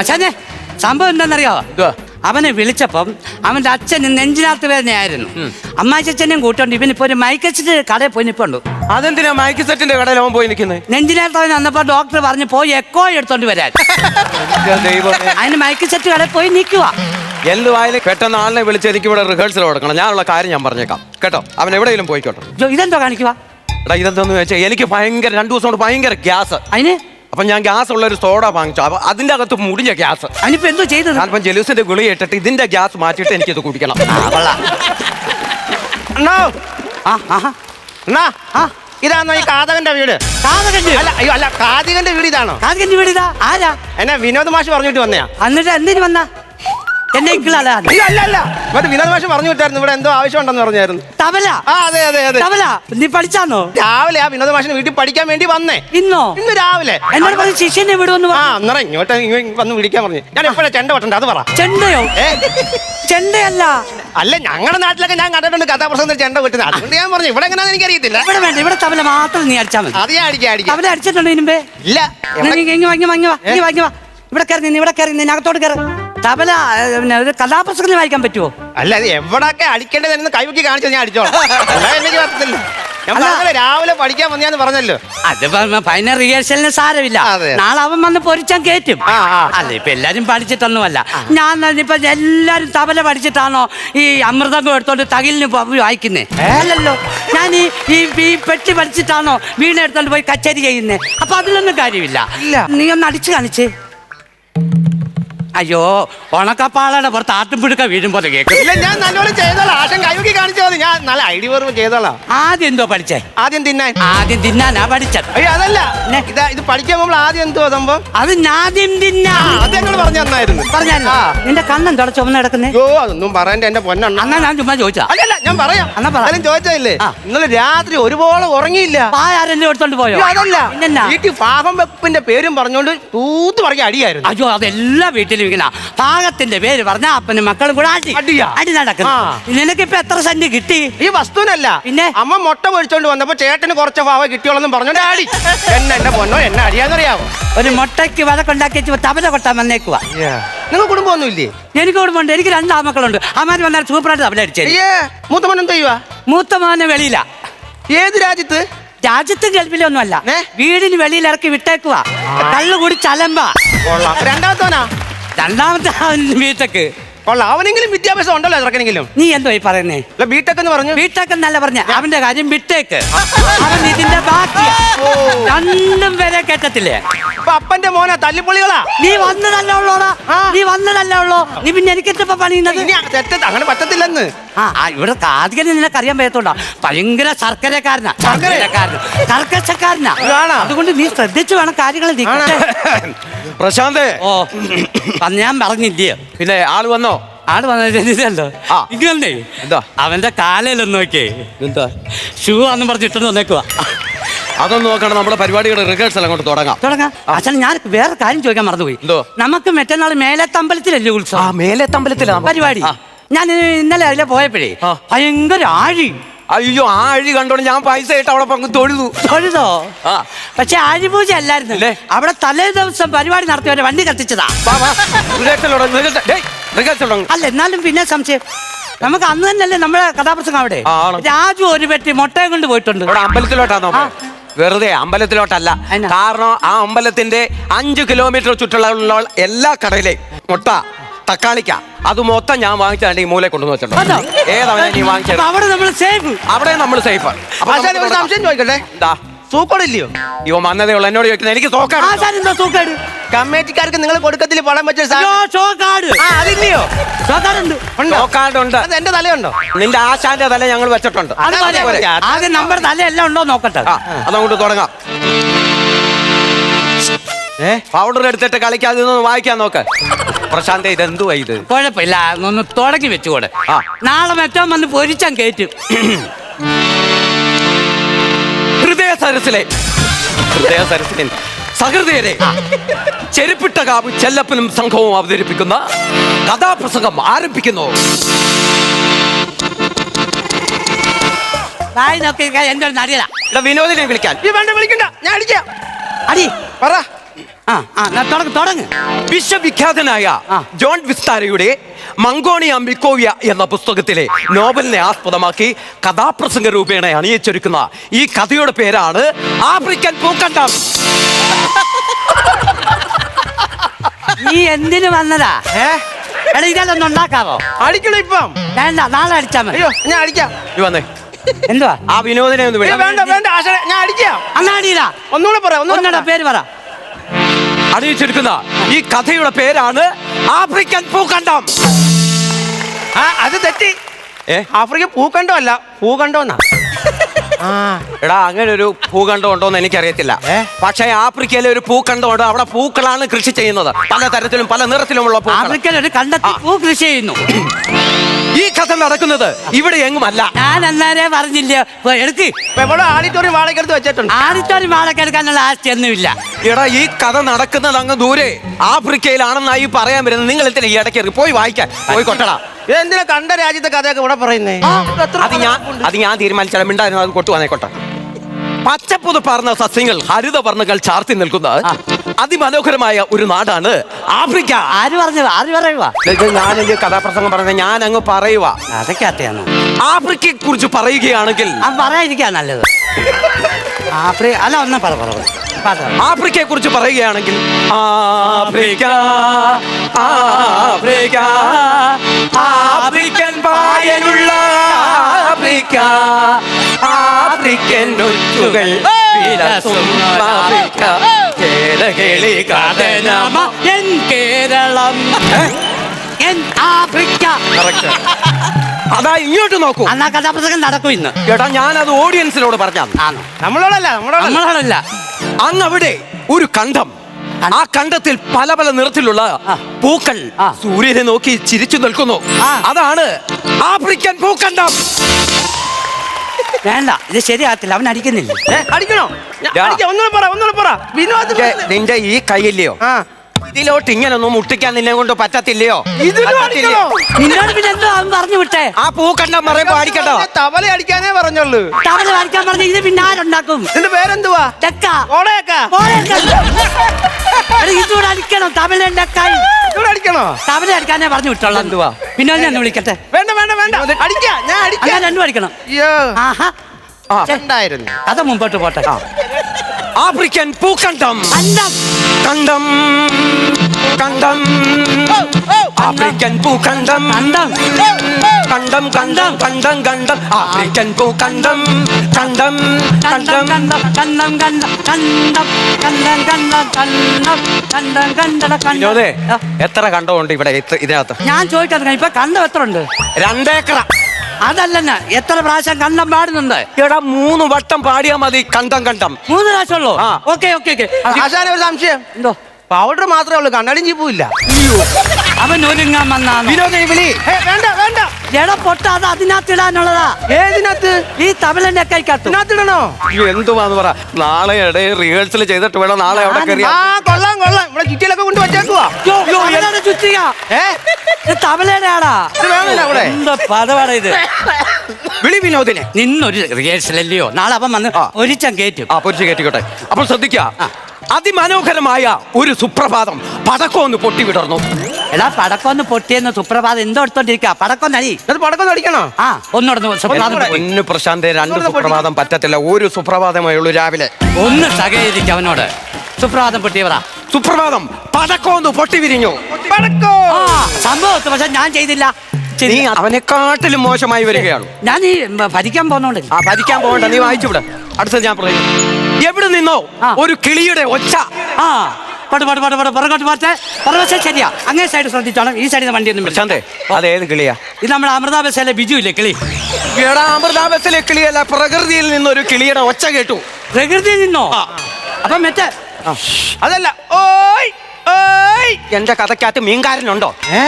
അച്ഛനെ സംഭവം എന്താണെന്നറിയോ? എന്തുവാ? അവനെ വിളിച്ചപ്പം അവന്റെ അച്ഛൻ നെഞ്ചിനകത്ത് വേദനയായിരുന്നു. അമ്മാച്ചനും കൂട്ടുണ്ട് ഇവനിപ്പോ ഒരു മൈക്കച്ചിട്ട് കടയിൽ പോയി നിപ്പുണ്ട്. അതെന്തിനാ മൈക്ക് സെറ്റിന്റെ കടയിൽ അവൻ പോയി നിൽക്കുന്നത് നെഞ്ചിനകത്ത് അവൻ വന്നപ്പോ ഡോക്ടർ പറഞ്ഞു പോയി എക്കോ എടുത്തോണ്ട് വരാൻ. അതിന് മൈക്ക് സെറ്റ് കടയിൽ പോയി നിൽക്കുക എന്തുവായാലും പെട്ടെന്ന് ആളിനെ വിളിച്ച് എനിക്ക് ഇവിടെ റിഹേഴ്സൽ കൊടുക്കണം. ഞാനുള്ള കാര്യം ഞാൻ പറഞ്ഞേക്കാം. കേട്ടോ? അവൻ എവിടെയെങ്കിലും പോയിക്കോട്ടെ. ഇതെന്തോ കാണിക്കുക എടാ ഇതെന്തോന്ന് വെച്ചാൽ എനിക്ക് ഭയങ്കര രണ്ടു ദിവസം കൊണ്ട് ഭയങ്കര ഗ്യാസ്. അതിന്? അപ്പൊ ഞാൻ ഗ്യാസ് ഉള്ള ഒരു സോഡ വാങ്ങിച്ചു. അപ്പൊ അതിന്റെ അകത്ത് മുടിഞ്ഞ ഗ്യാസ്. അതിനിപ്പോ എന്തോ ചെയ്തത്? ഞാനിപ്പം ജലൂസിന്റെ ഗുളി ഇട്ടിട്ട് ഇതിന്റെ ഗ്യാസ് മാറ്റിയിട്ട് എനിക്കിത് കുടിക്കണം. അണ്ണോ. ആ, ആഹാ. അണ്ണാ ആ, ഇതാണോ ഈ കാതകന്റെ വീട്? കാതകന്റെ അല്ല അയ്യോ അല്ല കാതികന്റെ വീട് ഇതാണോ? വീട് ഇതാ. ആരാ? എന്നെ വിനോദ് മാഷ് പറഞ്ഞിട്ട് വന്നയാ. എന്നിട്ട് എന്തിനു വന്ന? എന്നെ ഇക്കിളാ അയ്യോ അല്ല. അല്ല മറ്റേ വിനോദ് മാഷ് പറഞ്ഞു വിട്ടായിരുന്നു. ഇവിടെ എന്തോ ആവശ്യമുണ്ടെന്ന് പറഞ്ഞായിരുന്നു. തബല. ആ അതെ അതെ അതെ. തബല നീ പഠിച്ചാന്നോ? രാവിലെ ആ വിനോദ് മാഷിന് വീട്ടിൽ പഠിക്കാൻ വേണ്ടി വന്നേ. ഇന്നോ? ഇന്ന് രാവിലെ. എന്നോട് പറഞ്ഞു ശിഷ്യനെ വിടുമെന്ന് ആ പറഞ്ഞു. ഇങ്ങോട്ട് ഇങ്ങ് വന്ന് വിളിക്കാൻ പറഞ്ഞു. ഞാൻ എപ്പോഴാ ചെണ്ട വട്ടണ്ട അത് പറ. ചെണ്ടയോ? ഏ? ചെണ്ടയല്ല. അല്ല ഞങ്ങളുടെ നാട്ടിലൊക്കെ ഞാൻ കണ്ടിട്ടുണ്ട് കഥാപ്രസംഗത്തിൽ ചെണ്ട കൊട്ടുന്നത് അതുകൊണ്ട് ഞാൻ പറഞ്ഞു ഇവിടെ എങ്ങനെയാണെന്ന് എനിക്കറിയത്തില്ല. ഇവിടെ വേണ്ട ഇവിടെ തബല മാത്രം നീ അടിച്ചാൽ മതി. അത് ഞാൻ അടിക്കാം അടിക്കാം. തബല അടിച്ചിട്ടുണ്ടോ ഇല്ല നീ ഇങ്ങ് വാ, ഇങ്ങ് വാ, ഇങ്ങ് വാ, ഇങ്ങ് വാ, ഇങ്ങ് വാ. ഇവിടെ കയറി നിന്ന് ഇവിടെ കയറി നിന്ന് അകത്തോട്ട് കയറി. തബല പിന്നെ ഒരു കഥാപുസ്തകത്തിൽ വായിക്കാൻ പറ്റുമോ അല്ല അത് എവിടൊക്കെ അടിക്കേണ്ടതെന്ന് കൈവക്കി കാണിച്ചത് ഞാൻ അടിച്ചോളാം. അല്ലാതെ എനിക്ക് പറ്റത്തില്ല. ഞാൻ. പറഞ്ഞല്ലോ രാവിലെ പഠിക്കാൻ വന്നാന്ന് പറഞ്ഞല്ലോ. അത് ഫൈനൽ റിഹേഴ്സലിന് സാരമില്ല. അതെ. നാളെ അവൻ വന്ന് പൊരിച്ചാൻ കേറ്റും. ആ, ആ. അല്ല ഇപ്പൊ എല്ലാരും പഠിച്ചിട്ടൊന്നുമല്ല. ഞാൻ ഇപ്പൊ എല്ലാരും തബല പഠിച്ചിട്ടാണോ ഈ അമൃതം എടുത്തോണ്ട് തകിലിന് പോ- വായിക്കുന്നേ? അല്ലല്ലോ. ഞാൻ ഈ ഈ ഈ പെട്ടി പഠിച്ചിട്ടാണോ വീണ എടുത്തോണ്ട് പോയി കച്ചേരി ചെയ്യുന്നേ? അപ്പൊ അതിലൊന്നും കാര്യമില്ല. നീ ഒന്ന് അടിച്ചു കാണിച്ചേ. അയ്യോ ഉണക്കപ്പാളയുടെ പുറത്ത് ആട്ടുംപിടുക്ക വീഴുമ്പോൾ കേൾക്കും. ഇല്ല ഞാൻ നല്ലോണം ചെയ്തോളാം. ആശം കൈവക്കി കാണിച്ചു മതി. ഞാൻ നല്ല ഐഡി വെറും ചെയ്തോളാം. ആദ്യം എന്തോ പഠിച്ചേ? ആദ്യം തിന്നാൻ. ആദ്യം തിന്നാനാ പഠിച്ചത്. അയ്യോ അതല്ല. ഇതാ ഇത് പഠിക്കാൻ നമ്മൾ ആദ്യം എന്തോ സംഭവം? അത് ആദ്യം തിന്നാ. അത് ഞങ്ങൾ പറഞ്ഞു തന്നായിരുന്നു. പറഞ്ഞാലോ ആ. നിന്റെ കണ്ണം തുട ചുമന്ന് കിടക്കുന്നേ? ഓ അതൊന്നും പറയണ്ട. എന്റെ പൊന്നെണ്ണ. അന്നാ ഞാൻ ചുമ്മാ ചോദിച്ചാ അല്ലല്ല ഞാൻ പറയാം. എന്നാ പറ. എന്നാലും ചോദിച്ചതില്ലേ? ആ. ഇന്നലെ രാത്രി ഒരുപോലെ ഉറങ്ങിയില്ല. ആരെങ്കിലും എടുത്തോണ്ട് പോയോ? അതല്ല. വീട്ടിൽ പാകം വെപ്പിന്റെ പേരും പറഞ്ഞോണ്ട് തൂത്ത് പറഞ്ഞ അടിയായിരുന്നു. അയ്യോ അതെല്ലാം വീട്ടിലും ഇങ്ങനെ പാകത്തിന്റെ പേര് പറഞ്ഞ അപ്പനും മക്കളും കൂടെ അടി അടിയാ? അടി നടക്കുന്നു. ആ. നിനക്ക് ഇപ്പൊ എത്ര സെന്റ് കിട്ടി? ഈ വസ്തുവിനല്ല. പിന്നെ? അമ്മ മുട്ട പൊരിച്ചോണ്ട് വന്നപ്പോ ചേട്ടന് കുറച്ച് ഭാവ കിട്ടിയോളെന്നും പറഞ്ഞോണ്ട് അടി എന്നെ എന്റെ പൊന്നോ എന്നെ അടിയാന്നറിയാവോ? ഒരു മുട്ടയ്ക്ക് വഴക്കുണ്ടാക്കി വെച്ച് തബല കൊട്ടാൻ വന്നേക്കുക നിങ്ങൾ കുടുംബമൊന്നുമില്ലേ? എനിക്ക് കുടുംബമുണ്ട്. എനിക്ക് രണ്ട് മക്കളുണ്ട് അമ്മാര് വന്നാൽ സൂപ്പറായിട്ട് തബല അടിച്ചേ അയ്യേ മൂത്തമ്മൻ എന്ത് ചെയ്യുവാ? മൂത്ത മോനെ വെളിയില. ഏത് രാജ്യത്ത്? രാജ്യത്തും ഗൾഫിലൊന്നും അല്ല ഏ? വീടിന് വെളിയിൽ ഇറക്കി വിട്ടേക്കുക കള്ളു കൂടി ചലമ്പ കൊള്ളാം. രണ്ടാമത്തവനാ രണ്ടാമത്തെ ബിടെക് കൊള്ളാം. അവനെങ്കിലും വിദ്യാഭ്യാസം ഉണ്ടല്ലോ ഇറക്കണെങ്കിലും. നീ എന്തോ ഈ പറയുന്നേ? അല്ല ബിടെക് എന്ന് പറഞ്ഞു? ബിടെക് എന്നല്ല പറഞ്ഞ. അവന്റെ കാര്യം ബിടെക് അവൻ ഇതിന്റെ ബാക്കി. രണ്ടും പേരെ കേട്ടത്തില്ലേ അപ്പൊ അപ്പന്റെ മോനെ തല്ലിപ്പൊളികളാ? നീ വന്നതല്ല ഉള്ളോടാ നീ വന്നതല്ല ഉള്ളോ. നീ പിന്നെ എനിക്കിട്ടപ്പോ പണിയുന്നത്? ഇനി തെറ്റ് അങ്ങനെ പറ്റത്തില്ലെന്ന്. ആ ഇവിടെ കാതികന് നിനക്ക് അറിയാൻ പറ്റത്തോണ്ടാ ഭയങ്കര ശർക്കരക്കാരനാ. ശർക്കരക്കാരനാ കർക്കശക്കാരനാ. അതുകൊണ്ട് നീ ശ്രദ്ധിച്ചു വേണം കാര്യങ്ങൾ നീക്കട്ടെ. പ്രശാന്തേ. ഓ ഞാൻ പറഞ്ഞില്ലയോ പിന്നെ ആൾ വന്നോ? ആൾ വന്നല്ലോ ആ. ഇങ്ങനെ? എന്താ? അവന്റെ കാലയിലൊന്ന് നോക്കിയേ. എന്താ? ഷൂ ആന്ന് പറഞ്ഞിട്ടൊന്ന് വന്നേക്കുവാ. അതൊന്നും നോക്കണം നമ്മുടെ പരിപാടിയുടെ റിഹേഴ്സൽ അങ്ങോട്ട് തുടങ്ങാം. തുടങ്ങാം. അച്ഛൻ ഞാൻ വേറെ കാര്യം ചോദിക്കാൻ മറന്നുപോയി. എന്തോ? നമുക്ക് മറ്റന്നാൾ മേലത്തമ്പലത്തിലല്ലേ തമ്പലത്തിലല്ലേ ഉത്സവം മേലെ തമ്പലത്തിലാ പരിപാടി. ഞാൻ ഇന്നലെ അതിലെ പോയപ്പോഴേ ഭയങ്കര ആഴി. അയ്യോ ആ അഴി കണ്ടോണ്ട് ഞാൻ പൈസ ഇട്ട് അവിടെ പങ്ക് തൊഴുതു. തൊഴുതോ? ആ. പക്ഷെ ആഴിപൂജ അല്ലായിരുന്നു അവിടെ തലേ ദിവസം പരിപാടി നടത്തിയവരെ വണ്ടി കത്തിച്ചതാ. അല്ല എന്നാലും പിന്നെ സംശയം. നമുക്ക് അന്ന് തന്നെയല്ലേ നമ്മുടെ കഥാപ്രസംഗം അവിടെ? രാജു ഒരു പെട്ടി മുട്ടയും കൊണ്ട് പോയിട്ടുണ്ട്. അമ്പലത്തിലോട്ടാണോ. വെറുതെ അമ്പലത്തിലോട്ടല്ല. കാരണം ആ അമ്പലത്തിന്റെ അഞ്ചു കിലോമീറ്റർ ചുറ്റുള്ള എല്ലാ കടയിലെയും മുട്ട. തക്കാളിക്ക. അത് മൊത്തം ഞാൻ വാങ്ങിച്ചാണ്ട് ഈ മൂലെ കൊണ്ടുവന്ന്? വെച്ചിട്ടുണ്ട്. ഏതാണ് നീ വാങ്ങിച്ചത് അവിടെ നമ്മൾ സേഫ് അവിടെ നമ്മൾ സേഫ് ആശാനെ ഒരു സംശയം ചോദിക്കട്ടെ? എന്താ സൂക്കോടില്ലയോ? ഇവ വന്നതേ ഉള്ളൂ എന്നോട് ചോദിക്കുന്നത് എനിക്ക് സോക്കാട്? കമ്മിറ്റിക്കാർക്ക് നിങ്ങൾ കൊടുക്കത്തിൽ പണം വെച്ച അതില്ലയോ? എന്റെ തലയുണ്ടോ? നിന്റെ ആശാന്റെ തല ഞങ്ങൾ വെച്ചിട്ടുണ്ട്. ആദ്യം നമ്മുടെ തല എല്ലാം ഉണ്ടോ നോക്കട്ടെ. അതങ്ങോട്ട് തുടങ്ങാം. പൗഡർ എടുത്തിട്ട് കളിക്കാതെ വായിക്കാൻ നോക്ക്. പ്രശാന്ത് ഇത് എന്തുവാ ഇത്? കുഴപ്പമില്ല. ഒന്ന് തുടങ്ങി വെച്ചുകൂടെ. ആ. നാളെ മറ്റോ വന്ന് പൊരിച്ചാൻ കേറ്റു ഹൃദയ സരസിലെ. ഹൃദയ സരസിലെ. സഹൃദയരെ ചെരുപ്പിട്ട കാവ് ചെല്ലപ്പനും സംഘവും അവതരിപ്പിക്കുന്ന കഥാപ്രസംഗം ആരംഭിക്കുന്നു. വായി നോക്കി എന്റെ ഒരു വിനോദിനെ വിളിക്കാൻ. ഈ വേണ്ട വിളിക്കണ്ട. ഞാൻ അടിക്കാം. അടി. പറ. തുടങ്ങ് വിശ്വവിഖ്യാതനായ ജോൺ വിസ്താരയുടെ മങ്കോണിയ മിക്കോവിയ എന്ന പുസ്തകത്തിലെ നോവലിനെ ആസ്പദമാക്കി കഥാപ്രസംഗ രൂപേണ അണിയിച്ചൊരുക്കുന്ന ഈ കഥയുടെ പേരാണ് ആഫ്രിക്കൻ പൂക്കണ്ടം. നീ എന്തിനു വന്നതാ? എടാ ഇതെല്ലാം ഉണ്ടാക്കാവോ? അടിക്കണം ഇപ്പം? വേണ്ട നാളെ അടിച്ചാ മതി. അയ്യോ ഞാൻ അടിക്കാം. നീ വന്നേ. എന്തുവാ? ആ വിനോദിനെ ഒന്ന് അയ്യോ, വേണ്ട വേണ്ട ആശാനെ ഞാൻ അടിക്കാം. അങ്ങാടിയിലാ. ഒന്നുകൂടെ പറ ഒന്നുകൂടെ ഒന്നടാ പേര് പറ. അണിയിച്ചൊരുക്കുന്ന ഈ കഥയുടെ പേരാണ് ആഫ്രിക്കൻ പൂക്കണ്ടം. ആ അത് തെറ്റി. ഏ? ആഫ്രിക്ക പൂക്കണ്ടോ അല്ല പൂക്കണ്ടോ ആ. എടാ അങ്ങനെ ഒരു ഭൂഖണ്ഡം ഉണ്ടോ എന്ന് എനിക്കറിയത്തില്ല പക്ഷേ ആഫ്രിക്കയിലെ ഒരു ഭൂഖണ്ഡം ഉണ്ട് അവിടെ പൂക്കളാണ് കൃഷി ചെയ്യുന്നത്. പല തരത്തിലും പല നിറത്തിലുമുള്ള പൂക്കൾ ആഫ്രിക്കയിൽ ഒരു കണ്ടെത്തി പൂ കൃഷി ചെയ്യുന്നു. ഈ കഥ നടക്കുന്നത് ഇവിടെ എങ്ങുമല്ല. ഞാൻ അന്നേരെ പറഞ്ഞില്ല എടുക്ക്. ഇവിടെ ആഡിറ്റോറിയം വാടകയ്ക്കെടുത്ത് വെച്ചിട്ടുണ്ട്? ആഡിറ്റോറിയം വാളക്കെടുക്കാനുള്ള ആസ്തിയൊന്നുമില്ല. എടാ ഈ കഥ നടക്കുന്നത് അങ്ങ് ദൂരെ. ആഫ്രിക്കയിലാണെന്നായി പറയാൻ വരുന്നത്. നിങ്ങൾ എന്തിനാ ഈ ഇടയ്ക്ക് പോയി വായിക്കാൻ. പോയി കൊട്ടടാ. ഇതെന്തിനാ കണ്ട രാജ്യത്തെ കഥയൊക്കെ ഇവിടെ പറയുന്നേ? അത് ഞാൻ അത് ഞാൻ തീരുമാനിച്ചാലും മിണ്ടായിരുന്നു അത് കൊട്ടു. വന്നേക്കോട്ടെ പച്ചപ്പുത് പറഞ്ഞ സസ്യങ്ങൾ ഹരിത ഹരിതവർണകൾ ചാർത്തി നിൽക്കുന്ന അതിമനോഹരമായ ഒരു നാടാണ് ആഫ്രിക്ക. ആര് പറഞ്ഞത് ആര് പറയുക ഞാൻ എന്റെ കഥാപ്രസംഗം പറഞ്ഞ ഞാൻ അങ്ങ് പറയുക അതൊക്കെ അത്യാണ് ആഫ്രിക്കയെ കുറിച്ച് പറയുകയാണെങ്കിൽ അത് പറയാതിരിക്കാ നല്ലത്. ആഫ്രി അല്ല ഒന്ന് പറ പറ പറ. പറ, പറ. ആഫ്രിക്കയെ കുറിച്ച് പറയുകയാണെങ്കിൽ ആഫ്രിക്ക ആഫ്രിക്ക ആഫ്രിക്കൻ പായലുള്ള ആഫ്രിക്ക ആഫ്രിക്കൻ ആഫ്രിക്ക കേരളി കഥനമ എൻ കേരളം. എൻ ആഫ്രിക്ക. അതാ ഇങ്ങോട്ട് നോക്കൂ. അന്നാ കഥാപ്രസംഗം നടക്കും ഇന്ന്. ഞാൻ അത് ഓഡിയൻസിനോട് പറഞ്ഞാണ് ആണോ? നമ്മളോടല്ല നമ്മളോടല്ല. നമ്മളോടല്ല. അവിടെ ഒരു കണ്ഠം ആ കണ്ഠത്തിൽ പല പല നിറത്തിലുള്ള പൂക്കൾ സൂര്യനെ നോക്കി ചിരിച്ചു നിൽക്കുന്നു. അതാണ് ആഫ്രിക്കൻ പൂക്കണ്ഠം വേണ്ട ഇത് ശരിയാകത്തില്ല അവൻ അടിക്കുന്നില്ല? അടിക്കണോ? ഞാൻ ദാ. അടിക്കാം ഒന്നുകൂടെ പറ ഒന്നുകൂടെ പറ. വിനോദ് നിന്റെ- നിന്റെ ഈ കൈയില്ലയോ? ആ. ഇതിലോട്ട് ഇങ്ങനൊന്നും മുട്ടിക്കാൻ നിന്നെ കൊണ്ട് പറ്റത്തില്ലയോ? അടിക്കണോ? നിന്നോട് പിന്നെ എന്തോ അവൻ പറഞ്ഞു വിട്ടേ? ആ പൂക്കണ്ടം പറയുമ്പോ അടിക്കട്ടോ തവല അടിക്കാനേ പറഞ്ഞുള്ളൂ. തവണ അടിക്കാൻ പറഞ്ഞ ഇത് പിന്നെ ആരുണ്ടാക്കും? നിന്റെ പേരെന്തുവാ? തെക്ക ഓടയൊക്കെ ഇതൂടെ അടിക്കണം തമിഴന്റെ കൈ ഇവിടെ അടിക്കണോ? അടിക്കാനേ പറഞ്ഞു വിട്ടോളാം എന്തുവാ? പിന്നെ ഞാൻ വിളിക്കട്ടെ. വേണ്ട വേണ്ട വേണ്ട. അടിക്കാ ഞാൻ അങ്ങനെ അടിക്കാം രണ്ടും അടിക്കണം. അയ്യോ. ആഹാ. ആ. ഉണ്ടായിരുന്നു കഥ മുമ്പോട്ട് പോട്ടെ. ആഫ്രിക്കൻ പൂക്കണ്ടം. അന്നം കണ്ഠം കണ്ടം ആഫ്രിക്കൻ പൂ കണ്ടം കണ്ടം കണ്ടം കണ്ടം കണ്ടം ആഫ്രിക്കൻ പൂക്കണ്ടം കണ്ടം കണ്ടം കണ്ടം കണ്ടം കണ്ടം കണ്ടം കണ്ടം കണ്ടം കണ്ടം കണ്ടം കണ്ടം കണ്ടം എത്ര കണ്ടമുണ്ട് ഇവിടെ ഇതിനകത്ത്? ഞാൻ ചോദിക്കാൻ ഇപ്പൊ കണ്ടം എത്ര ഉണ്ട് രണ്ടേക്കറ. അതല്ല എത്ര പ്രാവശ്യം കണ്ടം പാടുന്നുണ്ട്? എടാ മൂന്ന് വട്ടം പാടിയാ മതി കണ്ടം കണ്ടം. മൂന്ന് പ്രാവശ്യം ഉള്ളൂ ഓക്കെ ഓക്കെ ഓക്കെ. ആശാന ഒരു സംശയം. എന്തോ? പൗഡർ മാത്രമേ ഉള്ളൂ കണ്ണാടിയും ചീപ്പുമില്ല അവൻ ഒരുങ്ങാൻ വന്നാണ്? വിനോദേ വിളി. ഏ, വേണ്ട വേണ്ട. എട പൊട്ട അത് അതിനകത്ത് ഇടാനുള്ളതാ ഏതിനകത്ത്? ഈ തമിഴന്റെ കൈക്കകത്ത് ഇതിനകത്തിടണോ? അയ്യോ, എന്തുവാന്ന് പറ. നാളെ ഇടയിൽ റിഹേഴ്സൽ ചെയ്തിട്ട് വേണം നാളെ അവിടെ കയറി ആ കൊള്ളാം കൊള്ളാം. ഇവിടെ ചുറ്റിയിലൊക്കെ കൊണ്ട് വെച്ചേക്കുവാ. ചുറ്റിക ഏ? ഇത് തമിഴയുടെ ആടാ ഇത് വേണമില്ല അവിടെ. എന്താ പദവാടാ ഇത്? വിളി വിനോദിനെ. നിന്നൊരു റിഹേഴ്സൽ അല്ലയോ? നാളെ അവൻ വന്ന്. ഒരിച്ചം കേറ്റും ആ പൊരിച്ച് കയറ്റിക്കോട്ടെ. അപ്പോൾ ശ്രദ്ധിക്കുക അതിമനോഹരമായ ഒരു സുപ്രഭാതം പടക്കം ഒന്ന് പൊട്ടിവിടർന്നു എടാ പടക്കം ഒന്ന് പൊട്ടിയെന്ന് സുപ്രഭാതം എന്തോ എടുത്തോണ്ടിരിക്കുക പടക്കം നടി പടക്കം നടിക്കണോ ആ ഒന്നോടന്ന് സുപ്രഭാതം. പൊട്ടി. പ്രശാന്തെ രണ്ട് സുപ്രഭാതം പറ്റത്തില്ല ഒരു സുപ്രഭാതമേ ഉള്ളൂ രാവിലെ. ഒന്ന് സഹകരിക്കാം അവനോട്. സുപ്രഭാതം പൊട്ടിയവറ സുപ്രഭാതം പടക്കം ഒന്ന് പൊട്ടിവിരിഞ്ഞു പടക്കോ? ആ സംഭവത്ത് പക്ഷെ ഞാൻ ചെയ്തില്ല. നീ. അവനെക്കാട്ടിലും മോശമായി വരികയാണ്. ഞാൻ ഈ ഭരിക്കാൻ പോകുന്നോണ്ട്. ആ ഭരിക്കാൻ പോകണ്ട നീ വായിച്ചു വിട അടുത്തത് ഞാൻ പറയും എവിടെ നിന്നോ ഒരു കിളിയുടെ ഒച്ച. ആ. പട് പട് പട് പട് പുറകോട്ട് പോട്ടെ. പുറവശം ശരിയാ. അങ്ങേ സൈഡ് ശ്രദ്ധിച്ചോണം. ഈ സൈഡിൽ വണ്ടി ഒന്നും പ്രശാന്തേ അത് ഏത് കിളിയാ? ഇത് നമ്മുടെ അമൃത ബസ്സിലെ ബിജു ഇല്ലേ കിളി? എടാ ബസ്സിലെ കിളിയല്ല പ്രകൃതിയിൽ നിന്നൊരു കിളിയുടെ ഒച്ച കേട്ടു. പ്രകൃതിയിൽ നിന്നോ? അപ്പൊ മറ്റേ അതല്ല ഓയ് ഓയ്. എന്റെ കഥക്കകത്ത് മീൻകാരനുണ്ടോ? ഏ?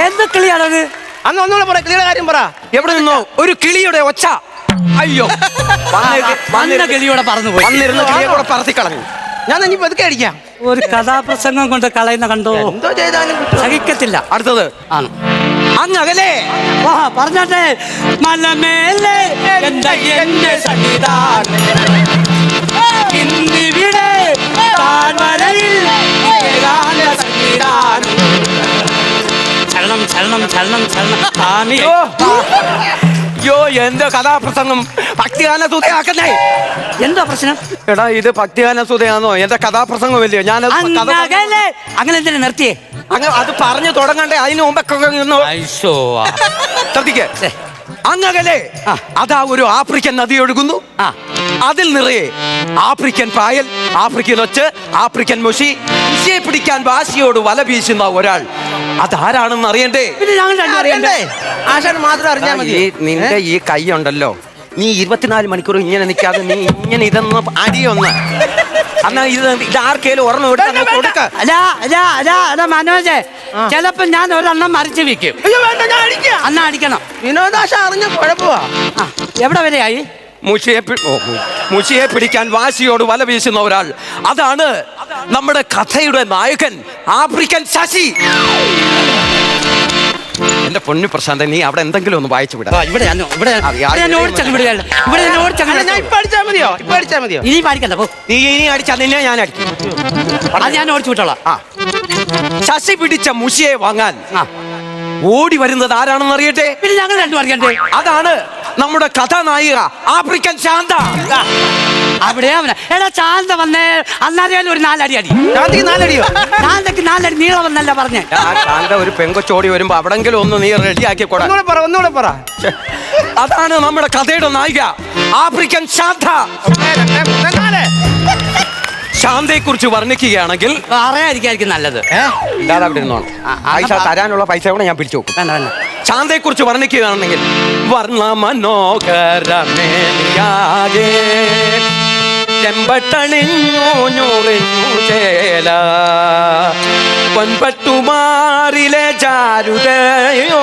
എന്ത് കിളിയാണത്? അന്ന് ഒന്നുകൂടെ പറ കിളിയുടെ കാര്യം പറ. എവിടെ നിന്നോ ഒരു കിളിയുടെ ഒച്ച? അയ്യോ. വന്ന ഗതിയോടെ പറന്നു പോയി വന്നിരുന്ന കിളിയോടെ പറത്തി കളഞ്ഞു ഞാൻ ഇനി പതുക്കെ അടിക്കാം? ഒരു കഥാപ്രസംഗം കൊണ്ട് കളയുന്ന കണ്ടോ? എന്തോ ചെയ്താലും സഹിക്കത്തില്ല. അടുത്തത്. ആണ്. അങ്ങകലേ വാ പറഞ്ഞേ മലമേലെ ചലനം ചലനം ചലനം ചലനം താഴ്വരയിൽ ചരണം ചരണം ചരണം ചരണം. യോ യോ എന്റെ കഥാപ്രസംഗം ഭക്തിഗാന സുതയാക്കുന്നേ എന്താ പ്രശ്നം? എടാ ഇത് ഭക്തിഗാന സുതയാണോ എന്റെ കഥാപ്രസംഗമല്ലയോ ഞാനത് ഞാൻ അങ്ങനെ എന്തിനാ നിർത്തിയേ? അങ്ങ് അത് പറഞ്ഞു തുടങ്ങണ്ടേ അതിന് മുമ്പൊക്കെ ശ്രദ്ധിക്കേ. അങ്ങകലേ. അതാ ഒരു ആഫ്രിക്കൻ നദി ഒഴുകുന്നു. ആ. അതിൽ നിറയെ ആഫ്രിക്കൻ പായൽ ആഫ്രിക്കൻ ഒച്ച് ആഫ്രിക്കൻ മുഷി മുഷിയെ പിടിക്കാൻ വാശിയോട് വല വീശുന്ന ഒരാൾ. അതാരാണെന്ന് അറിയണ്ടേ? ആശാൻ മാത്രം അറിഞ്ഞാൽ മതി നിന്റെ ഈ കൈ ഉണ്ടല്ലോ. നീ ഇരുപത്തിനാല് മണിക്കൂർ ഇങ്ങനെ നിൽക്കാതെ നീ ഇങ്ങനെ ഇതൊന്ന് അടിയൊന്ന് എന്നാ ഇത് ഇത് ആർക്കേലും ഒരെണ്ണം എടുത്ത് കൊടുക്ക. അല്ല അല്ല അല്ല അല്ല മനോജെ. ചിലപ്പോ ഞാൻ ഒരെണ്ണം മറിച്ച് വെക്കും അയ്യോ വേണ്ട ഞാൻ അടിക്കാം. അന്നാ അടിക്കണം. വിനോദാശ അറിഞ്ഞ കുഴപ്പമാ. എവിടെ വരെയായി? മുഷിയെ മുഷിയെ പിടിക്കാൻ വാശിയോട് വല വീശുന്ന ഒരാൾ. അതാണ് നമ്മുടെ കഥയുടെ നായകൻ ആഫ്രിക്കൻ ശശി. എന്റെ പൊന്നു പ്രശാന്ത നീ അവിടെ എന്തെങ്കിലും ഒന്ന് വായിച്ചു വിടാ. ആ, ഇവിടെ ഞാൻ ഇവിടെ ഇവിടെ ഞാൻ ഓടിച്ചങ്ങ് വിടുകയല്ല ഇവിടെ ഞാൻ അല്ല ഞാൻ ഓടിച്ചങ്ങ് ഇപ്പൊ അടിച്ചാ മതിയോ? ഇപ്പൊ അടിച്ചാ മതിയോ? ഇനി പാടിക്കണ്ട പോ. നീ ഇനി അടിച്ചാ നിന്നെ ഞാൻ അടിക്കും. അത് ഞാൻ ഓടിച്ചു വിട്ടോളാം. ആ. ശശി പിടിച്ച മുഷിയെ വാങ്ങാൻ ആ. ഓടി വരുന്നത് ആരാണെന്ന് അറിയട്ടെ? പിന്നെ ഞങ്ങൾ രണ്ടും അറിയണ്ടേ അതാണ് നമ്മുടെ കഥാനായിക ആഫ്രിക്കൻ ശാന്ത. അവിടെ അവനെ. എടാ ചാന്ത വന്നേ. അന്നറിയാലും ഒരു നാലടി അടി ശാന്തിക്ക് നാലടിയോ? ശാന്തക്ക് നാലടി നീളം വന്നല്ല പറഞ്ഞേ. ആ ശാന്ത ഒരു പെങ്കൊച്ചോടി വരുമ്പോ അവിടെങ്കിലും ഒന്ന് നീ റെഡിയാക്കി ആക്കി ഒന്നുകൂടെ പറ ഒന്നുകൂടെ പറ. അതാണ് നമ്മുടെ കഥയുടെ നായിക ആഫ്രിക്കൻ ശാന്ത. ശാന്തയെ കുറിച്ച് വർണിക്കുകയാണെങ്കിൽ അറിയാതിരിക്കായിരിക്കും നല്ലത്. ഇല്ലാതെ അവിടെ ഇരുന്നോണം? ആ, പൈസ തരാനുള്ള പൈസ കൂടെ ഞാൻ പിടിച്ചു നോക്കും വേണ്ട വേണ്ട കുറിച്ച് വർണിക്കുകയാണെങ്കിൽ വർണ മനോഹരമേയാകെ ചെമ്പട്ടണിഞ്ഞു ഞുറിഞ്ഞു ചേല. പൊൻപട്ടുമാറിലെ ചാരുതയോ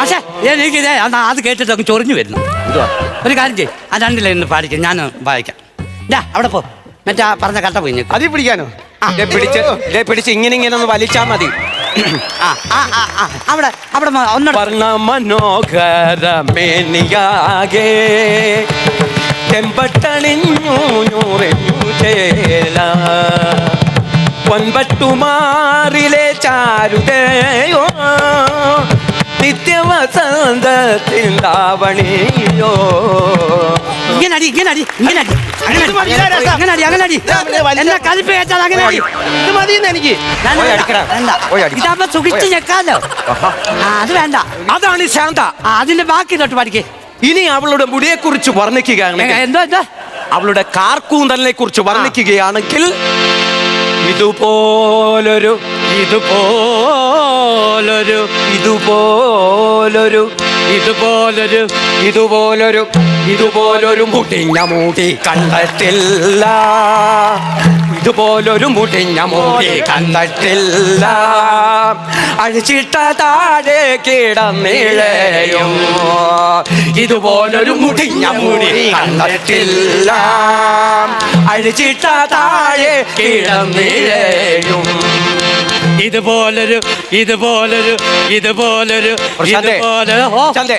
പക്ഷേ അന്ന് അത് കേട്ടിട്ട് അങ്ങ് ചൊറിഞ്ഞു വരുന്നു. ഒരു കാര്യം ചെയ്യും ആ രണ്ടിലെ ഇന്ന് പാടിക്കും ഞാൻ വായിക്കാം. ഡാ അവിടെ പോ. മറ്റാ പറഞ്ഞ കട്ട പോയി അതി പിടിക്കാനോ? ഇതേ പിടിച്ച് ഇതേ പിടിച്ച് ഇങ്ങനെ ഇങ്ങനെ ഒന്ന് വലിച്ചാ മതി. ആ ആ ആ ആ. അവിടെ അവിടെ മ- ഒന്നുകൂടെ വർണ മനോഹരമേനിയാകെ ചെമ്പട്ടണിഞ്ഞു ഞൂറിഞ്ഞു ചേല. പൊൻപട്ടുമാറിലെ ചാരുതയോ നിത്യവസന്തത്തിൽ ലാവണിയോ ഇങ്ങനെ അടി ഇങ്ങനെ അടി ഇങ്ങനെ അടി അങ്ങനെ അടി. അങ്ങനെ അടി ഇത് മതി, വലിയ- എന്നെ കലിപ്പ് കയറ്റാൽ അങ്ങനെ അടി ഇത് മതിയെന്ന് എനിക്ക്. വേണ്ട, പോയി വേണ്ട, അടിക്കടാ. വേണ്ട. പോയി അടിക്ക്. ഇതാകുമ്പോ സുഖിച്ച്. ഞെക്കാലോ. ആ അത് വേണ്ട. അതാണ് ശാന്ത. ആ അതിന്റെ ബാക്കി തൊട്ട് പഠിക്കേ. ഇനി അവളുടെ മുടിയെ കുറിച്ച് വർണിക്കുകയാണെങ്കിൽ എന്തോ എന്താ? അവളുടെ കാർക്കൂന്തലിനെ കുറിച്ച് വർണിക്കുകയാണെങ്കിൽ ഇതുപോലൊരു ഇതുപോലൊരു ഇതുപോലൊരു ഇതുപോലൊരു ഇതുപോലൊരു ഇതുപോലൊരു മുടിഞ്ഞ മൂടി കണ്ടിട്ടില്ല ഇതുപോലൊരു മുടിഞ്ഞ മോടി കണ്ടിട്ടില്ല അഴിച്ചിട്ട താഴെ കിടന്നിഴയും. ഇതുപോലൊരു മുടിഞ്ഞ മുടി കണ്ടിട്ടില്ല അഴിച്ചിട്ട താഴെ കിടന്നിഴയും. ഇതുപോലൊരു ഇതുപോലൊരു ഇതുപോലൊരു ഇതുപോലെ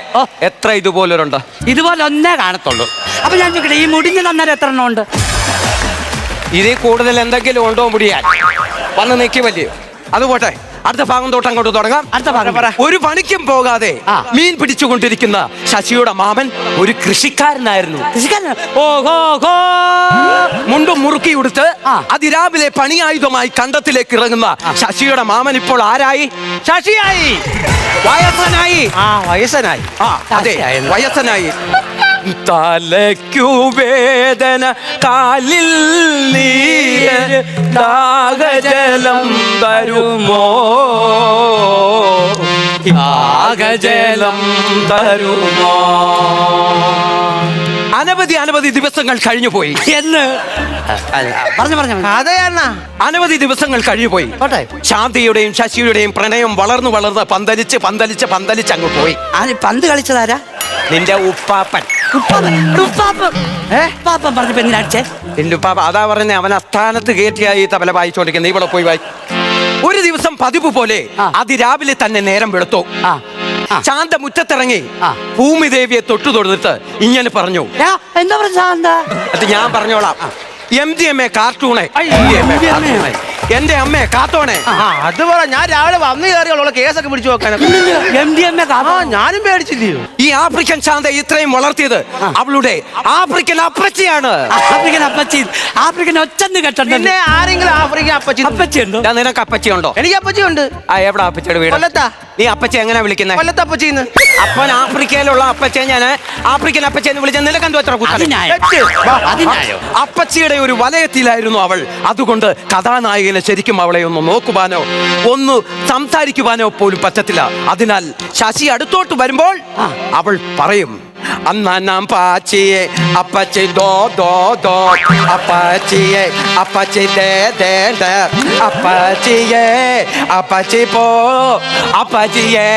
എത്ര ഇതുപോലൊരുണ്ട്? ഇതുപോലെ ഒന്നേ കാണത്തുള്ളൂ. അപ്പൊ ഞാൻ ചോദിക്കട്ടെ ഈ മുടിഞ്ഞ തന്നാൽ എത്ര എണ്ണം ഉണ്ട്? ഇതിൽ കൂടുതൽ എന്തെങ്കിലും ഉണ്ടോ മുടിയാൽ വന്ന് നിൽക്കി വലിയ അത് പോട്ടെ. അടുത്ത ഭാഗം തൊട്ട് അങ്ങോട്ട് തുടങ്ങാം. അടുത്ത ഭാഗം. പറ ഒരു പണിക്കും പോകാതെ മീൻ പിടിച്ചുകൊണ്ടിരിക്കുന്ന ശശിയുടെ മാമൻ ഒരു കൃഷിക്കാരനായിരുന്നു. മുണ്ടും മുറുക്കി ഉടുത്ത്. അതിരാവിലെ പണിയായുധമായി കണ്ടത്തിലേക്ക് ഇറങ്ങുന്ന ശശിയുടെ മാമൻ ഇപ്പോൾ ആരായി? ശശിയായി. വയസ്സനായി. ആ വയസ്സനായി. ആ അതെ. വയസ്സനായി. തലയ്ക്കു വേദന കാലിൽ നീര് ദാഹജലം തരുമോ? ദാഹജലം തരുമോ? അനവധി അനവധി ദിവസങ്ങൾ കഴിഞ്ഞുപോയി എന്ന്? അല്ല, പറഞ്ഞു പറഞ്ഞു അതെയണ്ണ അനവധി ദിവസങ്ങൾ കഴിഞ്ഞു പോയി. ശാന്തിയുടെയും ശശിയുടെയും പ്രണയം വളർന്നു വളർന്ന് പന്തലിച്ച് പന്തലിച്ച് പന്തലിച്ച് അങ്ങ് പോയി. പന്ത് കളിച്ചതാരാ നിന്റെ ഉപ്പാപ്പൻ. നിന്റെ ഉപ്പാപ്പ അതാ പറഞ്ഞ അവൻ അസ്ഥാനത്ത് കയറ്റിയായി തബല വായിച്ചോണ്ടിരിക്കുന്നത് ഇവിടെ പോയി വായി. ഒരു ദിവസം പതിവ് പോലെ. അതിരാവിലെ തന്നെ നേരം വെളുത്തു. ശാന്ത മുറ്റത്തിറങ്ങി. ഭൂമിദേവിയെ തൊട്ടു തൊടുത്തിട്ട് ഇങ്ങനെ പറഞ്ഞു. എന്താ പറഞ്ഞു അത് ഞാൻ പറഞ്ഞോളാം. എം ജി എം എ കാർട്ടൂണെ. എന്റെ അമ്മ കാത്തോണേ. അത് പറ. ഞാൻ രാവിലെ വന്നു കയറിയുള്ള കേസൊക്കെ പിടിച്ചു ആ ഞാനും പേടിച്ചില്ലയോ? ഈ ആഫ്രിക്കൻ ശാന്ത ഇത്രയും വളർത്തിയത് അവളുടെ ആഫ്രിക്കൻ അപ്പച്ചിയാണ്. ആഫ്രിക്കൻ അപ്പച്ചി. ആഫ്രിക്കൻ ഒച്ചന്ന് കേട്ടിട്ടുണ്ട്. ആരെങ്കിലും ആഫ്രിക്കൻ അപ്പച്ചി അപ്പച്ചി ഉണ്ടോ ഞാൻ നിനക്ക് അപ്പച്ചി ഉണ്ടോ എനിക്ക് അപ്പച്ചി ഉണ്ട് ആ എവിടെ അപ്പച്ചിയുടെ വീട്? കൊല്ലത്താ. നീ അപ്പച്ചി എങ്ങനെ വിളിക്കുന്നത് കൊല്ലത്ത് അപ്പച്ചിന്ന്. അപ്പൻ ആഫ്രിക്കയിലുള്ള അപ്പച്ചെ ഞാൻ ആഫ്രിക്കൻ അപ്പച്ചെ എന്ന് വിളിച്ച എത്ര കുത്തനെ? അതിനായോ? അതിനായോ? അപ്പച്ചിയുടെ ഒരു വലയത്തിലായിരുന്നു അവൾ. അതുകൊണ്ട് കഥാനായകനെ ശരിക്കും അവളെ ഒന്ന് നോക്കുവാനോ ഒന്ന് സംസാരിക്കുവാനോ പോലും പറ്റത്തില്ല. അതിനാൽ ശശി അടുത്തോട്ട് വരുമ്പോൾ അവൾ പറയും അന്നാം പാച്ചിയെ അപ്പച്ചി ദോ ദോ ദോ. അപ്പച്ചിയെ അപ്പച്ചി ദേ ദേ ദേ. അപ്പച്ചിയെ അപ്പച്ചി പോ അപ്പച്ചിയെ.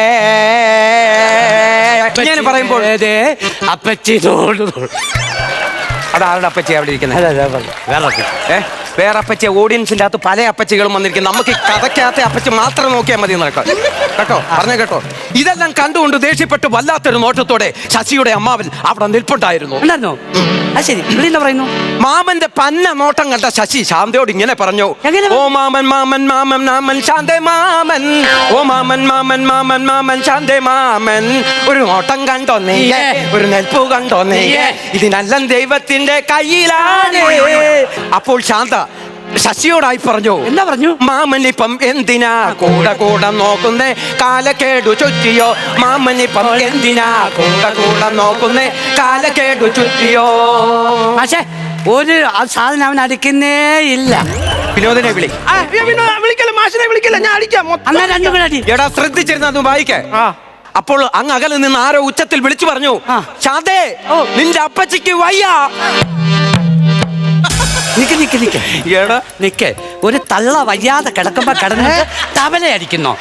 ഞാൻ പറയുമ്പോൾ അപ്പച്ചി. അതാരുടെ അപ്പച്ചി അവിടെ ഇരിക്കുന്നത്. വേറെ അപ്പച്ചി. വേറെ അപ്പച്ചി ഓഡിയൻസിന്റെ അകത്ത് പല അപ്പച്ചികളും വന്നിരിക്കും. നമുക്ക് ഈ കഥയ്ക്കകത്തെ അപ്പച്ചി മാത്രം നോക്കിയാൽ മതി നടക്കാം കേട്ടോ? പറഞ്ഞ കേട്ടോ? ഇതെല്ലാം കണ്ടുകൊണ്ട് ദേഷ്യപ്പെട്ട് വല്ലാത്തൊരു നോട്ടത്തോടെ ശശിയുടെ അമ്മാവൻ അവിടെ നിൽപ്പുണ്ടായിരുന്നു. ഉണ്ടായിരുന്നോ? അത് ശരി. ഇവിടെ എന്താ പറയുന്നു? മാമന്റെ പന്ന നോട്ടം കണ്ട ശശി ശാന്തയോട് ഇങ്ങനെ പറഞ്ഞു. എങ്ങനെ? ഓ മാമൻ മാമൻ മാമൻ മാമൻ ശാന്തേ മാമൻ. ഓ മാമൻ മാമൻ മാമൻ മാമൻ ശാന്തേ മാമൻ. ഒരു നോട്ടം കണ്ടോ നെയ്യേ നീയേ. ഒരു നെൽപ്പു കണ്ടോ നെയ്യേ നീയേ. ഇതിനെല്ലാം ദൈവത്തിന്റെ കയ്യിലാണ്. അപ്പോൾ ശാന്ത ശശിയോടായി പറഞ്ഞു. എന്താ പറഞ്ഞു? മാമനിപ്പം എന്തിനാ കൂടെ കൂടെ നോക്കുന്നേ? കാലക്കേടു ചുറ്റിയോ? മാമനിപ്പം എന്തിനാ കൂടെ കൂടെ നോക്കുന്നേ? കാലക്കേടു ചുറ്റിയോ? പക്ഷേ ഒരു സാധനം അവൻ അടിക്കുന്നേ ഇല്ല. വിനോദനെ വിളി. വിളിക്കല്ല മാഷിനെ വിളിക്കല്ല ഞാൻ അടിക്കാം എടാ ശ്രദ്ധിച്ചിരുന്ന അത് വായിക്കേ. അപ്പോൾ അങ്ങ് അകലെ നിന്ന് ആരോ ഉച്ചത്തിൽ വിളിച്ചു പറഞ്ഞു ചാതേ. നിന്റെ അപ്പച്ചിക്ക് വയ്യ. നിക്ക് നിക്ക് നിക്ക്. എടാ നിക്ക്. ഒരു തള്ള വയ്യാതെ കിടക്കുമ്പോ കിടന്നിട്ട് തവല അടിക്കുന്നോ.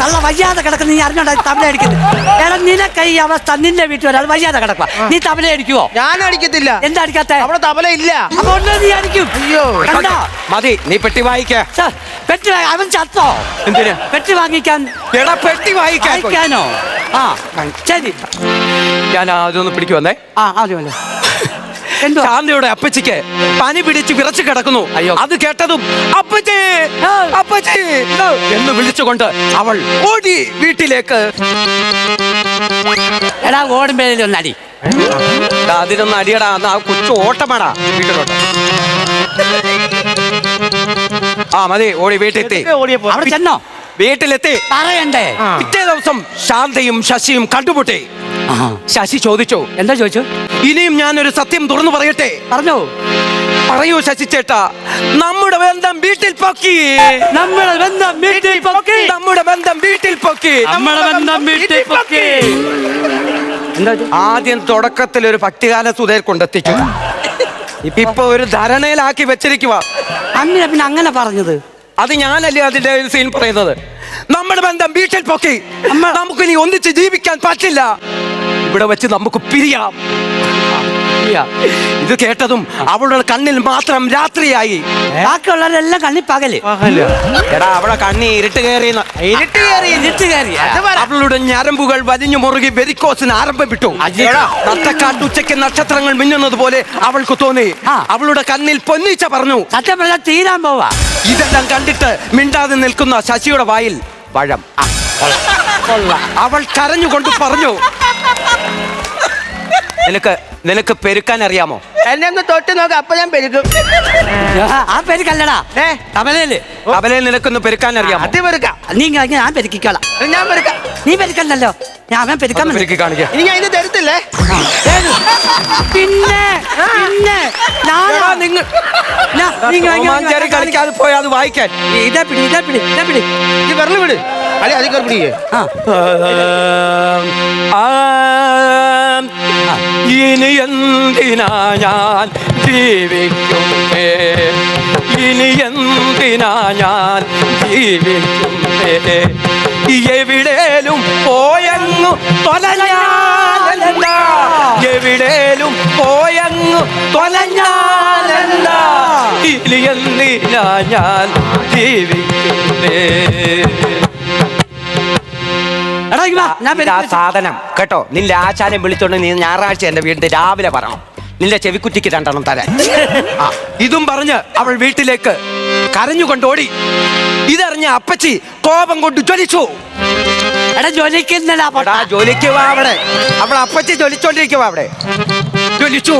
തള്ള വയ്യാതെ കിടക്കുന്ന നീ അറിഞ്ഞോണ്ടാ തവല അടിക്കുന്നത്? എടാ നിനക്ക് ഈ അവസ്ഥ നിന്റെ വീട്ടിൽ ഒരാൾ വയ്യാതെ കിടക്കുക നീ തവല അടിക്കുവോ? ഞാൻ അടിക്കത്തില്ല. എന്താ അടിക്കാത്ത? അവിടെ തവല ഇല്ല. അപ്പൊ ഒന്ന് നീ അടിക്കും. അയ്യോ. കണ്ടോ? മതി നീ പെട്ടി വായിക്ക. പെട്ടി അവൻ ചത്തോ? എന്തിനാ? പെട്ടി വാങ്ങിക്കാൻ എടാ പെട്ടി വായിക്കാനോ? ആ ശരി. ഞാൻ അതൊന്ന് പിടിക്കുവന്നേ. ആ ആദ്യമല്ലേ എന്തോ ശാന്തയുടെ അപ്പച്ചിക്ക് പനി പിടിച്ച് വിറച്ചു കിടക്കുന്നു. അയ്യോ. അത് കേട്ടതും അപ്പച്ചേ അപ്പച്ചേ! എന്ന് വിളിച്ചുകൊണ്ട് അവൾ ഓടി വീട്ടിലേക്ക്. എടാ ഓടുമ്പേലിൽ ഒന്ന് അടി. അതിനൊന്ന് അടിയടാ അന്ന് ആ കൊച്ചു ഓട്ടമാടാ വീട്ടിലോട്ട്. ആ മതി ഓടി വീട്ടിൽ അവിടെ ചെന്നോ? വീട്ടിലെത്തി. പറയണ്ടേ. പിറ്റേ ദിവസം ശാന്തയും ശശിയും കണ്ടുമുട്ടി. ശശി ചോദിച്ചു എന്താ ചോദിച്ചു? ഇനിയും ഞാനൊരു സത്യം തുറന്നു പറയട്ടെ? പറഞ്ഞോ. പറയൂ ശശി ചേട്ടാ നമ്മുടെ ബന്ധം വീട്ടിൽ പൊക്കി. നമ്മുടെ ബന്ധം വീട്ടിൽ പൊക്കി. നമ്മുടെ ബന്ധം വീട്ടിൽ പൊക്കി. നമ്മുടെ ബന്ധം വീട്ടിൽ പൊക്കി. ആദ്യം തുടക്കത്തിൽ ഒരു ഭക്തികാല സുധേർ കൊണ്ടെത്തിച്ചു ഇപ്പൊ ഒരു ധരണയിലാക്കി വെച്ചിരിക്കുക അങ്ങനെ പിന്നെ അങ്ങനെ പറഞ്ഞത്? അത് ഞാനല്ലേ അതിന്റെ സീൻ പറയുന്നത്? നമ്മുടെ ബന്ധം വീട്ടിൽ പൊക്കി. നമുക്കിനി ഒന്നിച്ച് ജീവിക്കാൻ പറ്റില്ല. ഇവിടെ വെച്ച് നമുക്ക് പിരിയാം. ഇത് കേട്ടതും അവളുടെ കണ്ണിൽ മാത്രം രാത്രിയായി. ബാക്കിയുള്ളവരെല്ലാം കണ്ണി പകൽ. എടാ അവളെ കണ്ണി ഇരുട്ട് കയറി ഇരുട്ട് കയറി ഇരുട്ട് കയറി. അവളുടെ ഞരമ്പുകൾ വലിഞ്ഞു മുറുകി വെരിക്കോസിന് ആരംഭം വിട്ടു അയ്യടാ. നട്ടക്കാട്ടുച്ചയ്ക്ക് നക്ഷത്രങ്ങൾ മിന്നുന്നത് പോലെ അവൾക്ക് തോന്നി. അവളുടെ കണ്ണിൽ പൊന്നീച്ച പറഞ്ഞു. സത്യം പറഞ്ഞാൽ തീരാൻ പോവാ. ഇതെല്ലാം കണ്ടിട്ട് മിണ്ടാതെ നിൽക്കുന്ന ശശിയുടെ വായിൽ വഴം. അവൾ കരഞ്ഞുകൊണ്ട് പറഞ്ഞു. നിനക്ക് നിനക്ക് പെരുക്കാൻ അറിയാമോ? എന്നെ ഒന്ന് തൊട്ട് നോക്ക അപ്പൊ ഞാൻ പെരുക്കും. ആ പെരുക്കല്ലടാ. കല്ലടാ ഏ തബലയിൽ അവലെ നിനക്കൊന്ന് പെരുക്കാൻ അറിയാമോ? അത് പെരുക്കാം. നീ ഇങ്ങനെ ഞാൻ പെരുക്കിക്കോളാം. ഞാൻ പെരുക്കാം. നീ പെരുക്കല്ലല്ലോ ഞാൻ അവൻ പെരുക്കാൻ പെരുക്കി കാണിക്കാം. ഇനി ഞാൻ ഇത് തരത്തില്ലേ? ഏത്? പിന്നെ പിന്നെ ഞാനാ നിങ്ങൾ കളിക്കാതെ പോയാ അത് വായിക്കാൻ. ഇതേ പിടി ഇതേ പിടി ഇതേ പിടി. ഇത് പറഞ്ഞു വിട്. അല്ലെ അതിൽ കയറി പിടിക്കേ. ആ ആം, ഇനി എന്തിനാ ഞാൻ ജീവിക്കുന്നേ? ഇനി എന്തിനാ ഞാൻ ജീവിക്കുന്നേ? എവിടേലും പോയെന്നു തൊലഞ്ഞാലെന്താ? എവിടേലും പോയെന്നു തൊലഞ്ഞാലെന്താ? ഇനി എന്തിനാ ഞാൻ ജീവിക്കുന്നേ? എടാ ഇങ്ങ് വാ, ഞാൻ ഇതാ. സാധനം. കേട്ടോ നിന്റെ ആശാനം വിളിച്ചോണ്ട് നീ ഞായറാഴ്ച എന്റെ വീട്ടിൽ രാവിലെ പറയണം നിന്റെ ചെവിക്കുറ്റിക്ക് രണ്ടെണ്ണം തരാൻ ആ, ഇതും പറഞ്ഞ് അവൾ വീട്ടിലേക്ക് കരഞ്ഞുകൊണ്ട് ഓടി. ഇതറിഞ്ഞ അപ്പച്ചി കോപം കൊണ്ട് ജ്വലിച്ചു. എടാ ജ്വലിക്കുന്നില്ല എടാ ജോലിക്ക് വാ അവിടെ. അവൾ അപ്പച്ചി ജ്വലിച്ചോണ്ടിരിക്കുവാ അവിടെ. ജ്വലിച്ചു.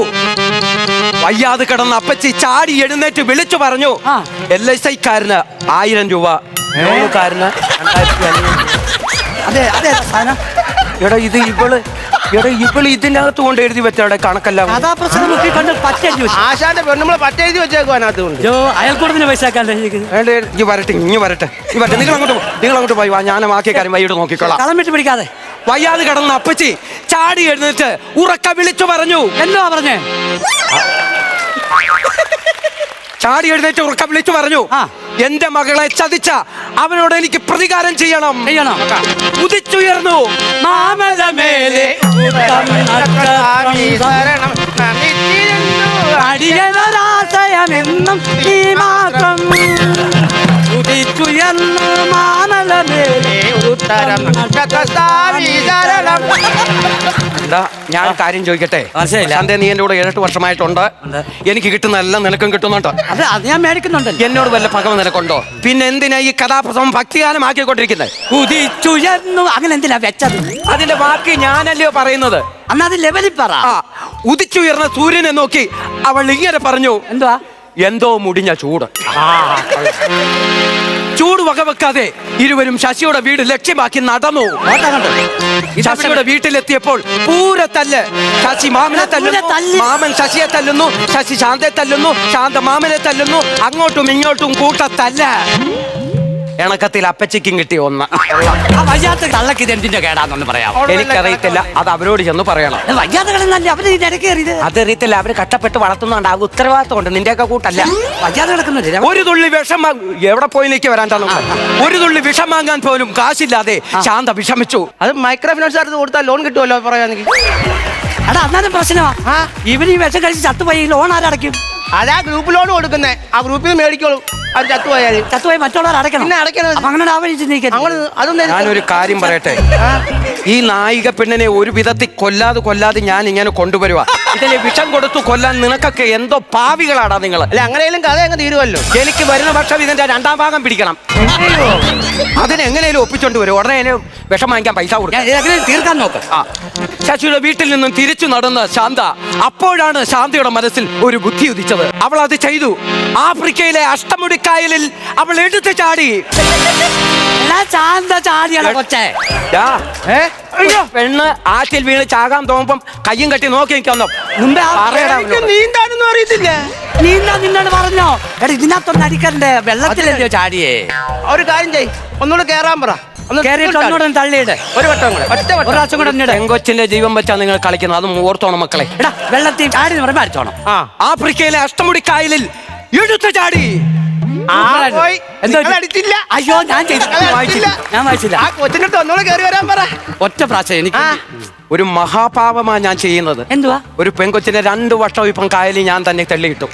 വയ്യാതെ കിടന്ന അപ്പച്ചി ചാടി എഴുന്നേറ്റ് വിളിച്ചു പറഞ്ഞു. ആ. എൽ എസ് ഐക്കാരന് ആയിരം രൂപ. ലോണുകാരന് രണ്ടായിരത്തി അഞ്ഞൂറ്. അതെ അതെ സാധനം. എടാ ഇത് ഇവൾ എടാ ഇവൾ ഇതിനകത്ത് കൊണ്ട് എഴുതി വെച്ചാടെ കണക്കെല്ലാം കഥാപ്രസംഗം നോക്കി കണ്ട് പറ്റു ആശാന്റെ പെണ്ണുമ്പളെ പറ്റെഴുതി വെച്ചേക്കും അതിനകത്ത് കൊണ്ട് ജോ അയൽക്കൂടത്തിന് പൈസ വേണ്ട ഈ വരട്ടെ ഇനി വരട്ടെ ഈ വരട്ടെ. നിങ്ങൾ അങ്ങോട്ട് പോ. നിങ്ങൾ അങ്ങോട്ട് പോയി വാ ഞാൻ ബാക്കി കാര്യം വൈകിട്ട് നോക്കിക്കോളാം. കളം വിട്ട് പിടിക്കാതെ. വയ്യാതെ കിടന്ന അപ്പച്ചി ചാടി എഴുന്നേറ്റ് ഉറക്ക വിളിച്ചു പറഞ്ഞു. എന്നോ പറഞ്ഞേ? ചാടി എഴുന്നേറ്റ് ഉറക്കം വിളിച്ചു പറഞ്ഞു ആ. എന്റെ മകളെ ചതിച്ച അവനോട് എനിക്ക് പ്രതികാരം ചെയ്യണം ചെയ്യണം ഉദിച്ചുയർന്നു മാമലമേലെ. അടിയനൊരാശയമെന്നും ഈ മാത്രം നക്ഷത്ര സ്വാമി ശരണം. എന്താ ഞാൻ കാര്യം ചോദിക്കട്ടെ? മനസ്സിലായില്ല. ശാന്തേ, നീ എന്റെ കൂടെ ഏഴെട്ട് വർഷമായിട്ടുണ്ട്. എനിക്ക് കിട്ടുന്ന എല്ലാം നിനക്കും കിട്ടുന്നുണ്ട്. അത് അത് ഞാൻ മേടിക്കുന്നുണ്ട് എന്നോട് വല്ല പകവ നിനക്കുണ്ടോ? പിന്നെ എന്തിനാ ഈ കഥാപ്രസവം ഭക്തിഗാനമാക്കിക്കൊണ്ടിരിക്കുന്നത് ആക്കിക്കൊണ്ടിരിക്കുന്നത്? അങ്ങനെ എന്തിനാ വെച്ചത്? അതിന്റെ ബാക്കി ഞാനല്ലയോ പറയുന്നത്? അന്ന് അത് ലെവലിൽ പറ. ഉദിച്ചുയർന്ന സൂര്യനെ നോക്കി അവൾ ഇങ്ങനെ പറഞ്ഞു എന്തുവാ? എന്തോ മുടിഞ്ഞ ചൂട്. ചൂട് വകവെക്കാതെ ഇരുവരും ശശിയുടെ വീട് ലക്ഷ്യമാക്കി നടന്നു. ശശിയുടെ വീട്ടിലെത്തിയപ്പോൾ പൂര തല്ല്. ശശി മാമനെ തല്ലുന്നു. മാമൻ ശശിയെ തല്ലുന്നു. ശശി ശാന്തയെ തല്ലുന്നു. ശാന്ത മാമനെ തല്ലുന്നു. അങ്ങോട്ടും ഇങ്ങോട്ടും കൂട്ട തല്ല ഇണക്കത്തിൽ അപ്പച്ചിക്കും കിട്ടിയ ഒന്ന്. ആ വയ്യാത്ത കള്ളക്ക് ഇത് എന്തിന്റെ കേടാന്നൊന്ന് പറയാം എനിക്കറിയത്തില്ല. അത് അവരോട് ചെന്ന് പറയണം. വയ്യാത്ത കളന്നല്ലേ അവർ ഇതിന്റെ ഇടയ്ക്ക് കയറിയത് അതറിയത്തില്ല അവർ കഷ്ടപ്പെട്ട് വളർത്തുന്നുണ്ട് ആ ഉത്തരവാദിത്വം ഉണ്ട് നിന്റെ ഒക്കെ കൂട്ടല്ല. വയ്യാതെ കിടക്കുന്നില്ല ഒരു തുള്ളി വിഷം വാങ്ങ- എവിടെ പോയി നിൽക്കി വരാണ്ടാണ് ഒരു തുള്ളി വിഷം വാങ്ങാൻ പോലും കാശില്ലാതെ ശാന്ത വിഷമിച്ചു. അത് മൈക്രോ ഫിനാൻസ് അടുത്ത് കൊടുത്താൽ ലോൺ കിട്ടുമല്ലോ പറയാൻ എടാ അന്നാലും പ്രശ്നമാ. ഇവർ ഈ വിഷം കഴിച്ച് ചത്തുപോയി ലോൺ ആരടയ്ക്കും? അതാ ഗ്രൂപ്പിലോട് കൊടുക്കുന്നത് കൊടുക്കുന്നേ. ആ ഗ്രൂപ്പിൽ നിന്ന് മേടിക്കോളൂ. അത് ചത്തുപോയാൽ ചത്തുപോയി മറ്റുള്ളവർ അടയ്ക്കണം. പിന്നെ അടയ്ക്കണം. അങ്ങനെ അതൊന്നും ഞാനൊരു കാര്യം പറയട്ടെ? ഈ നായിക പെണ്ണിനെ ഒരു വിധത്തിൽ കൊല്ലാതെ കൊല്ലാതെ ഞാൻ ഇങ്ങനെ കൊണ്ടുവരുക ഇതിന് വിഷം കൊടുത്തു കൊല്ലാൻ നിനക്കൊക്കെ എന്തോ പാവികളാടാ നിങ്ങൾ അല്ല അങ്ങനെയും കഥ അങ്ങ് തീരുമല്ലോ എനിക്ക് വരുന്ന പക്ഷം ഇതിന്റെ രണ്ടാം ഭാഗം പിടിക്കണം. അതിനെങ്ങനെയും ഒപ്പിച്ചോണ്ട് വരും. ഉടനെ അതിന് വിഷം വാങ്ങിക്കാൻ പൈസ കൊടുക്കാം. തീർക്കാൻ നോക്ക. ശശിയുടെ വീട്ടിൽ നിന്നും തിരിച്ചു നടന്ന ശാന്ത അപ്പോഴാണ് ശാന്തയുടെ മനസ്സിൽ ഒരു ബുദ്ധി ഉദിച്ചത്. അവൾ അത് ചെയ്തു. ആഫ്രിക്കയിലെ അഷ്ടമുടിക്കായലിൽ അവൾ എടുത്തു ചാടി. പെണ്ണ് ആറ്റിൽ വീണ് ചാകാൻ തോന്നുമ്പം കയ്യും കെട്ടി നോക്കി നിൽക്കുന്നു. നീന്താനൊന്നും അറിയത്തില്ല. നീന്താ നിന്നോട് പറഞ്ഞോ? എടാ ഇതിനകത്തൊന്ന് അടിക്കണ്ടേ? വെള്ളത്തിലല്ലയോ ചാടിയേ? ഒരു കാര്യം ചെയ് ഒന്നുകൂടെ കേറാൻ പറ. പെങ്കൊച്ചിന്റെ ജീവൻ വെച്ചാ നിങ്ങൾ കളിക്കുന്നത്. അതും ഓർത്തോണം മക്കളെ. വെള്ളത്തിൽ ചാടി പറയുമ്പോ അടിച്ചോണം? ആഫ്രിക്കയിലെ അഷ്ടമുടിക്കായലിൽ എടുത്തു ചാടി. പോയി. എന്തോ നിങ്ങൾ അടിച്ചില്ല. അയ്യോ ഞാൻ ചെയ്തു. നിങ്ങൾ അടിച്ചില്ല. ഞാൻ വായിച്ചില്ല. ആ കൊച്ചിന്റെ അടുത്ത് ഒന്നുകൂടെ കയറി വരാൻ പറ. ഒറ്റ പ്രാവശ്യം എനിക്ക് ആ. ഒരു മഹാപാപമാ ഞാൻ ചെയ്യുന്നത്. എന്തുവാ? ഒരു പെങ്കൊച്ചിനെ രണ്ടു വർഷം ഇപ്പം കായലിൽ ഞാൻ തന്നെ തള്ളിയിട്ടു.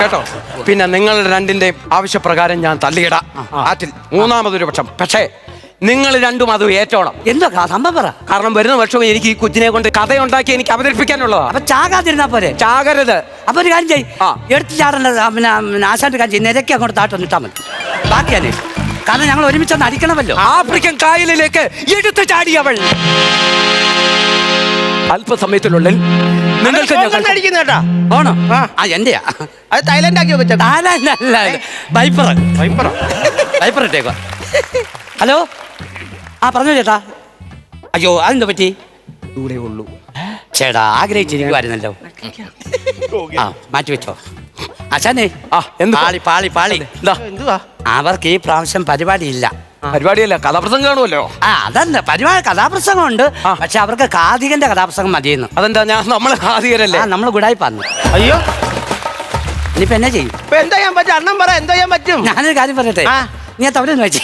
കേട്ടോ? പിന്നെ നിങ്ങൾ രണ്ടിന്റെയും ആവശ്യപ്രകാരം ഞാൻ തള്ളിയിടാം. ആറ്റിൽ മൂന്നാമതൊരു പക്ഷം. പക്ഷേ നിങ്ങൾ രണ്ടും അത് ഏറ്റോണം. എന്തോ സംഭവം പറ. കാരണം വരുന്ന വർഷം എനിക്ക് ഈ കുഞ്ഞിനെ കൊണ്ട് കഥ ഉണ്ടാക്കി എനിക്ക് അവതരിപ്പിക്കാനുള്ളതാ. അപ്പൊ ചാകാതിരുന്നാ പോലെ ചാകരുത്. അപ്പൊ ഒരു കാര്യം ചെയ് ആ. എടുത്ത് പിന്നെ പിന്നെ ആശാന്റെ കാര്യം ചെയ്യ്. നിരക്കി അങ്ങോട്ട് താട്ടൊന്ന് ഇട്ടാൽ മതി. ബാക്കിയാണ് കാരണം ഞങ്ങൾ ഒരുമിച്ചൊന്ന് അടിക്കണമല്ലോ. ആഫ്രിക്കൻ കായലിലേക്ക് എടുത്തു ചാടി അവൾ. അല്പസമയത്തിനുള്ളിൽ നിങ്ങൾക്ക് ഞങ്ങൾ അടിക്കുന്ന കേട്ടാ. ഓണോ ആ. എന്റെയാ? അത് തായ്ലൻഡ് ആക്കി വെച്ചാ താലല്ല വൈപ്പർ വൈപ്പർ ഇട്ടേക്കോ ഹലോ? ആ പറഞ്ഞു ചേട്ടാ. അയ്യോ അതെന്താ പറ്റി? ഇവിടെ ഉള്ളൂ. ചേട്ടാ ആഗ്രഹിച്ചിരിക്കുമായിരുന്നല്ലോ ആ മാറ്റി വെച്ചോ. അച്ഛനെ ആ, എന്ത്? പാളി പാളി പാളി. എന്താ? എന്തുവാ? അവർക്ക് ഈ പ്രാവശ്യം പരിപാടിയില്ല. പരിപാടിയല്ല കഥാപ്രസംഗം കാണുമല്ലോ. ആ അതല്ല പരിപാടി കഥാപ്രസംഗം ഉണ്ട് പക്ഷെ അവർക്ക് കാതികന്റെ കഥാപ്രസംഗം മതിയെന്ന്. അതെന്താ ഞാൻ നമ്മൾ കാതികരല്ലേ ആ നമ്മൾ ഗുഡായി പറഞ്ഞു അയ്യോ. ഇനിയിപ്പോ എന്നാ ചെയ്യും? ഇപ്പൊ എന്താ ചെയ്യാൻ പറ്റും? അണ്ണം പറ എന്താ ചെയ്യാൻ പറ്റും? ഞാനൊരു കാര്യം പറയട്ടെ? ആ. തവരെന്ന് വെച്ചേ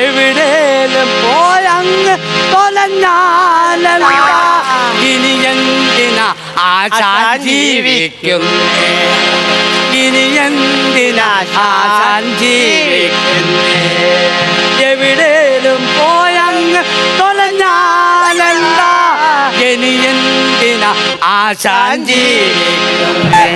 എവിടേലും പോയങ്ങ് തൊലഞ്ഞാലല്ല ഇനി എന്തിനാ ആശാൻ ജീവിക്കുന്നേ? ഇനി എന്തിനാ ആശാൻ ജീവിക്കുന്നേ? എവിടേലും പോയങ്ങ് തൊലഞ്ഞാലെന്താ ഇനി എന്തിനാ ആശാൻ ജീവിക്കുന്നേ?